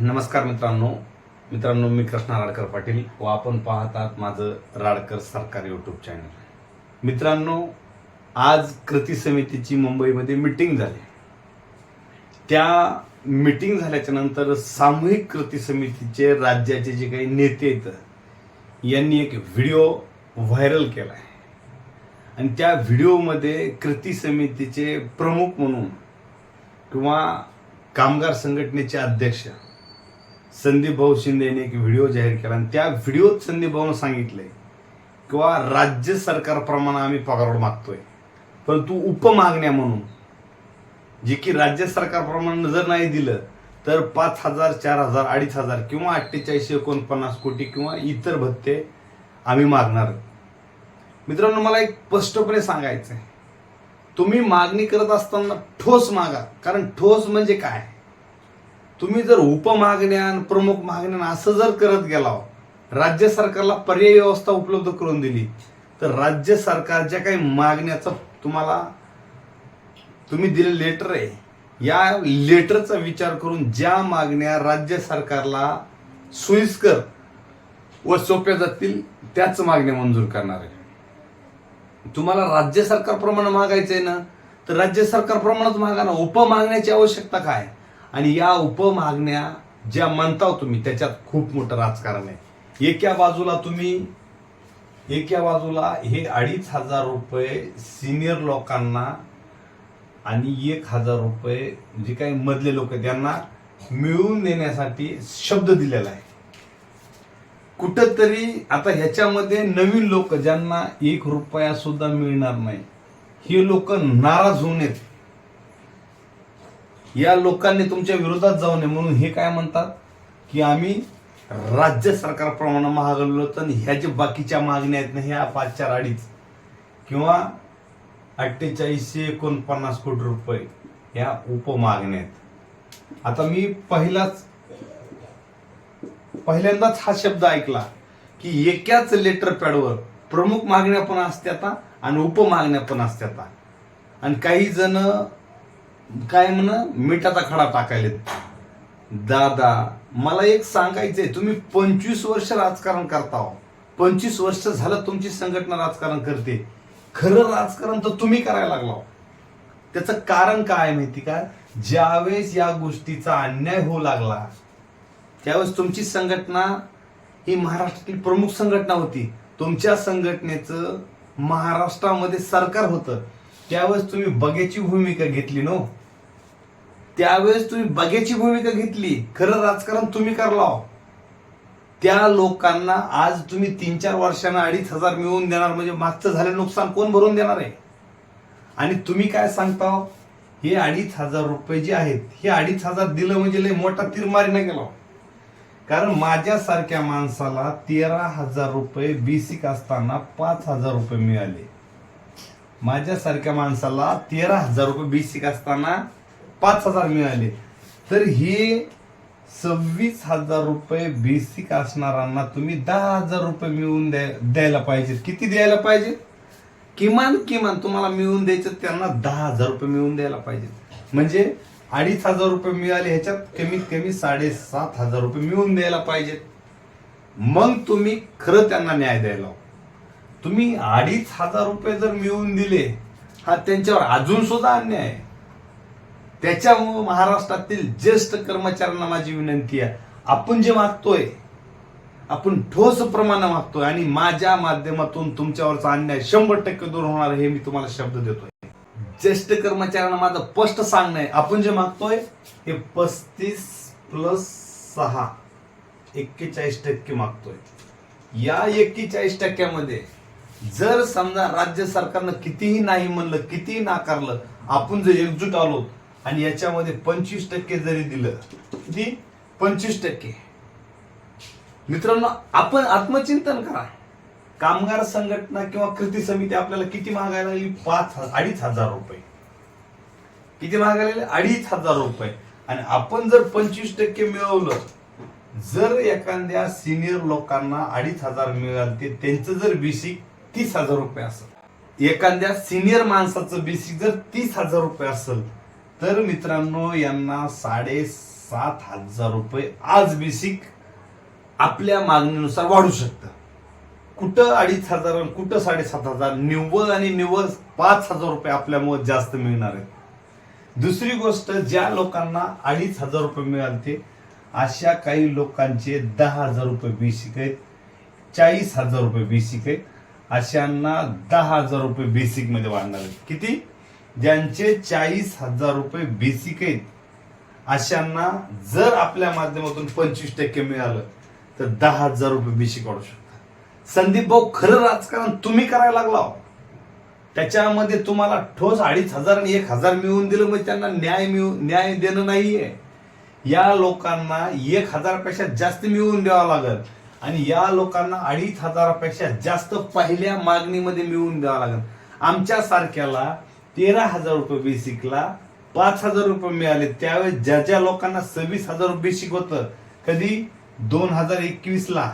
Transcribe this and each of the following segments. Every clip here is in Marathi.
नमस्कार मित्रांनो. मित्रांनो मी कृष्णा राडकर पाटील व आपण पाहतात आहात माझं राडकर सरकार यूट्यूब चॅनल मित्रांनो आज कृती समितीची मुंबईमध्ये मिटिंग झाली. त्या मिटिंग झाल्याच्यानंतर सामूहिक कृती समितीचे राज्याचे जे काही नेते आहेत यांनी एक व्हिडिओ व्हायरल केला आहे आणि त्या व्हिडिओमध्ये कृती समितीचे प्रमुख म्हणून किंवा कामगार संघटनेचे अध्यक्ष संदीप भाऊ शिंदे यांनी एक व्हिडिओ जाहीर केला आणि त्या व्हिडिओत संदीप भाऊनं सांगितलंय किंवा राज्य सरकारप्रमाणे आम्ही पगारवाढ मागतोय. परंतु उपमागण्या म्हणून जे की राज्य सरकारप्रमाणे जर नाही दिलं तर पाच हजार चार हजार अडीच हजार किंवा अठ्ठेचाळीसशे एकोणपन्नास कोटी किंवा इतर भत्ते आम्ही मागणार. आहोत. मित्रांनो मला एक स्पष्टपणे सांगायचं आहे तुम्ही मागणी करत असताना ठोस मागा. कारण ठोस म्हणजे काय? तुम्ही जर उपमागण्या प्रमुख मागण्या असं जर करत गेला राज्य सरकारला पर्यायी व्यवस्था उपलब्ध करून दिली तर राज्य सरकार ज्या काही मागण्याचा तुम्हाला तुम्ही दिलेलं लेटर आहे या लेटरचा विचार करून ज्या मागण्या राज्य सरकारला सोयीस्कर व सोप्या जातील त्याच मागण्या मंजूर करणार आहे. तुम्हाला राज्य सरकारप्रमाणे आहे ना तर राज्य सरकारप्रमाणेच मागा ना. उपमागण्याची आवश्यकता काय? आणि या उपमागण्या ज्या म्हणताव तुम्ही त्याच्यात खूप मोठं राजकारण आहे. एका बाजूला तुम्ही एका बाजूला हे अडीच हजार रुपये सिनियर लोकांना आणि एक हजार रुपये जे काही मधले लोक त्यांना मिळवून देण्यासाठी शब्द दिलेला आहे. कुठंतरी आता ह्याच्यामध्ये नवीन लोक ज्यांना एक रुपया सुद्धा मिळणार नाही हे लोक नाराज होऊ नयेत या लोकांनी तुमच्या विरोधात जाऊ नये म्हणून हे काय म्हणतात? की आम्ही राज्य सरकारप्रमाणे महागलो तर ह्या जे बाकीच्या मागण्या आहेत ना ह्या पाच चार अडीच किंवा अठ्ठेचाळीसशे एकोणपन्नास कोटी रुपये ह्या उपमागण्या आहेत. आता मी पहिलाच पहिल्यांदाच हा शब्द ऐकला की एकाच लेटर पॅडवर प्रमुख मागण्या पण असत्यात आणि उपमागण्या पण असत्यात. आणि काही जण काय म्हण? मिठाचा खडा टाकायलेत. दादा मला एक सांगायचंय. तुम्ही पंचवीस वर्ष राजकारण करता पंचवीस वर्ष झालं तुमची संघटना राजकारण करते. खरं राजकारण तर तुम्ही करायला लागला त्याचं कारण काय आहे माहिती का? ज्यावेळेस या गोष्टीचा अन्याय होऊ लागला त्यावेळेस तुमची संघटना ही महाराष्ट्रातील प्रमुख संघटना होती. तुमच्या संघटनेचं महाराष्ट्रामध्ये सरकार होतं. त्यावेळेस तुम्ही बगेची भूमिका घेतली नो? त्यावेळेस तुम्ही बघ्याची भूमिका घेतली. खरं राजकारण तुम्ही करला त्या लोकांना आज तुम्ही तीन चार वर्षांना अडीच हजार मिळवून देणार म्हणजे मागचं झालं नुकसान कोण भरून देणार आहे? आणि तुम्ही काय सांगता हे अडीच हजार रुपये जे आहेत हे अडीच हजार दिलं म्हणजे लय मोठा तीरमारी नाही गेला कारण माझ्यासारख्या माणसाला तेरा हजार रुपये बेसिक असताना पाच हजार रुपये मिळाले. माझ्यासारख्या माणसाला तेरा हजार रुपये बेसिक असताना पाच हजार मिळाले. तर हे सव्वीस हजार रुपये बेसिक असणाऱ्यांना तुम्ही दहा हजार रुपये मिळवून द्या- द्यायला पाहिजेत. किती द्यायला पाहिजे किमान किमान तुम्हाला मिळवून द्यायचं त्यांना दहा हजार रुपये मिळवून द्यायला पाहिजेत. म्हणजे अडीच हजार रुपये मिळाले ह्याच्यात कमीत कमी साडेसात हजार रुपये मिळवून द्यायला पाहिजेत. मग तुम्ही खरं त्यांना न्याय द्यायला तुम्ही अडीच हजार रुपये जर मिळवून दिले हा त्यांच्यावर अजून सुद्धा अन्याय आहे. त्याच्यामुळं महाराष्ट्रातील ज्येष्ठ कर्मचाऱ्यांना माझी विनंती आहे. आपण जे मागतोय आपण ठोस प्रमाणे मागतोय आणि माझ्या माध्यमातून तुमच्यावरचा अन्याय शंभर टक्के दूर होणार हे मी तुम्हाला शब्द देतोय. ज्येष्ठ कर्मचाऱ्यांना माझं स्पष्ट सांगणं आहे. आपण जे मागतोय हे पस्तीस प्लस सहा एक्केचाळीस टक्के मागतोय. या एक्केचाळीस टक्क्यामध्ये जर समजा राज्य सरकारनं कितीही नाही म्हणलं कितीही नाकारलं आपण जर एकजूट आलो आणि याच्यामध्ये पंचवीस टक्के जरी दिलं किती पंचवीस टक्के. मित्रांनो आपण आत्मचिंतन करा. कामगार संघटना किंवा कृती समिती आपल्याला किती महागायला लागली? पाच अडीच हजार रुपये. किती महागायला लागले? अडीच हजार रुपये. आणि आपण जर पंचवीस टक्के मिळवलं जर एखाद्या सिनियर लोकांना अडीच हजार मिळाले त्यांचं जर बेसिक तीस हजार रुपये असेल. एखाद्या सिनियर माणसाचं बेसिक जर तीस हजार रुपये असेल तर मित्रांनो यांना साडे सात हजार रुपये आज बेसिक आपल्या मागणीनुसार वाढू शकतं. कुठं अडीच हजार कुठं साडेसात हजार निव्वळ आणि निव्वळ पाच हजार रुपये आपल्यामुळे जास्त मिळणार आहेत. दुसरी गोष्ट ज्या लोकांना अडीच हजार रुपये मिळाले अशा काही लोकांचे दहा हजार रुपये बेसिक आहेत चाळीस हजार रुपये बेसिक आहेत अशांना दहा हजार रुपये बेसिकमध्ये वाढणार आहेत. किती? ज्यांचे चाळीस हजार रुपये बेसिक आहेत अशांना जर आपल्या माध्यमातून पंचवीस टक्के मिळालं तर दहा हजार रुपये बेसिक वाढू शकतात. संदीप भाऊ खरं राजकारण तुम्ही करायला लागला हो. त्याच्यामध्ये तुम्हाला ठोस अडीच हजार आणि एक हजार मिळवून दिलं म्हणजे त्यांना न्याय मिळू न्याय देणं नाहीये. या लोकांना एक हजारापेक्षा जास्त मिळवून द्यावं लागल आणि या लोकांना अडीच हजारापेक्षा जास्त पहिल्या मागणीमध्ये मिळवून द्यावं लागेल. आमच्या सारख्याला तेरा हजार रुपये बेसिकला पाच हजार रुपये मिळाले. त्यावेळेस ज्या ज्या लोकांना सव्वीस हजार रुपये बेसिक होतं कधी? दोन हजार एकवीस ला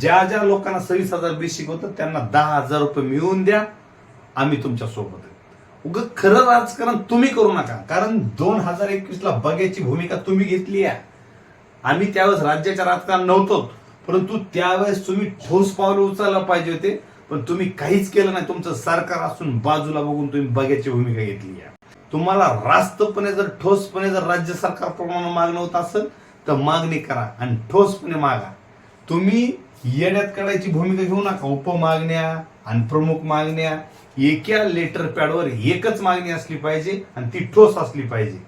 ज्या ज्या लोकांना सव्वीस हजार बेसिक होतं त्यांना दहा हजार रुपये मिळवून द्या. आम्ही तुमच्यासोबत उग खरं राजकारण तुम्ही करू नका. कारण दोन हजार एकवीस ला बघ्याची भूमिका तुम्ही घेतली आहे. आम्ही त्यावेळेस राज्याच्या राजकारण नव्हतो. परंतु त्यावेळेस तुम्ही ठोस पावलं उचलला पाहिजे होते. पण तुम्ही काहीच केलं नाही. तुमचं सरकार असून बाजूला बघून तुम्ही बघायची भूमिका घेतली आहे. तुम्हाला रास्तपणे जर ठोसपणे जर राज्य सरकार प्रमाणे मागणं होत असेल तर मागणी करा आणि ठोसपणे मागा. तुम्ही येण्यात काढायची भूमिका घेऊ नका. उपमागण्या आणि प्रमुख मागण्या एका लेटर पॅडवर एकच मागणी असली पाहिजे आणि ती ठोस असली पाहिजे.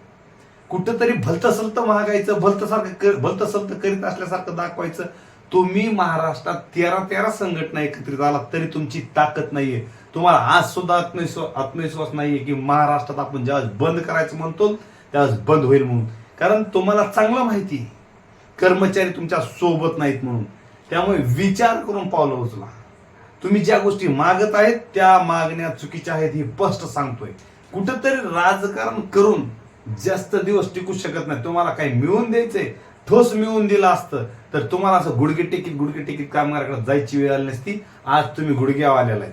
कुठंतरी भलतं मागायचं महागायचं भलतसलत भलतं करीत असल्यासारखं दाखवायचं तुम्ही महाराष्ट्रात तेरा तेरा संघटना एकत्रित आला तरी तुमची ताकद नाहीये. तुम्हाला आज सुद्धा आत्मविश्वास आत्मविश्वास नाहीये की महाराष्ट्रात आपण ज्यावेळेस बंद करायचं म्हणतो त्यावेळेस बंद होईल म्हणून. कारण तुम्हाला चांगलं माहिती कर्मचारी तुमच्यासोबत नाहीत म्हणून. त्यामुळे विचार करून पावलं उचला. तुम्ही ज्या गोष्टी मागत आहेत त्या मागण्या चुकीच्या आहेत हे स्पष्ट सांगतोय. कुठंतरी राजकारण करून जास्त दिवस टिकू शकत नाही. तुम्हाला काही मिळवून द्यायचंय ठोस मिळवून दिलं असतं तर तुम्हाला असं गुडघे टिकीत गुडघे टिकीत कामगाराकडे जायची वेळ आली नसती. आज तुम्ही गुडघ्यावर आलेला आहे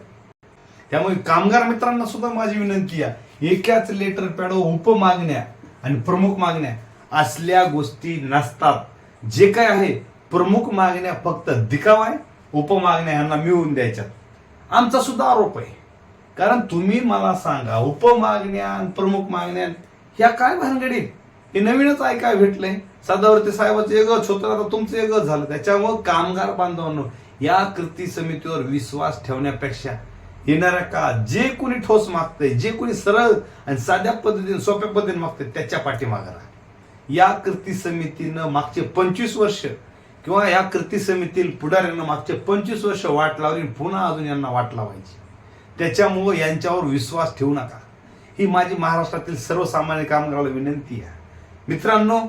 त्यामुळे कामगार मित्रांना सुद्धा माझी विनंती आहे एकाच लेटर पॅड उपमागण्या आणि प्रमुख मागण्या असल्या गोष्टी नसतात. जे काय आहे प्रमुख मागण्या फक्त दिखावा आहे उपमागण्या ह्यांना मिळवून द्यायच्यात. आमचा सुद्धा आरोप आहे. कारण तुम्ही मला सांगा उपमागण्या आणि प्रमुख मागण्या ह्या काय भानगडी हे नवीनच ऐकाय भेटलंय. सदावर्ती साहेबाचं एकच होतं आता तुमचं एकच झालं. त्याच्यामुळं कामगार बांधवांनो या कृती समितीवर विश्वास ठेवण्यापेक्षा येणाऱ्या काळात जे कोणी ठोस मागतंय जे कोणी सरळ आणि साध्या पद्धतीने सोप्या पद्धतीने मागतंय त्याच्या पाठीमागा राहा. या कृती समितीनं मागचे पंचवीस वर्ष किंवा या कृती समितील पुढाऱ्यांना मागचे पंचवीस वर्ष वाट लावली आणि पुन्हा अजून यांना वाट लावायची. त्याच्यामुळं यांच्यावर विश्वास ठेवू नका. ही माझी महाराष्ट्रातील सर्वसामान्य कामगाराला विनंती आहे. मित्रांनो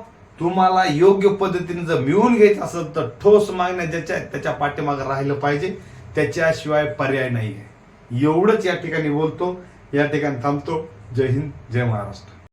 तुम्हाला योग्य पद्धतीने जर मिळून घ्यायचं असेल तर ठोस मागण्या ज्याच्या त्याच्या पाठीमागे राहिलं पाहिजे. त्याच्याशिवाय पर्याय नाही आहे एवढंच या ठिकाणी बोलतो. या ठिकाणी थांबतो. जय हिंद जय महाराष्ट्र.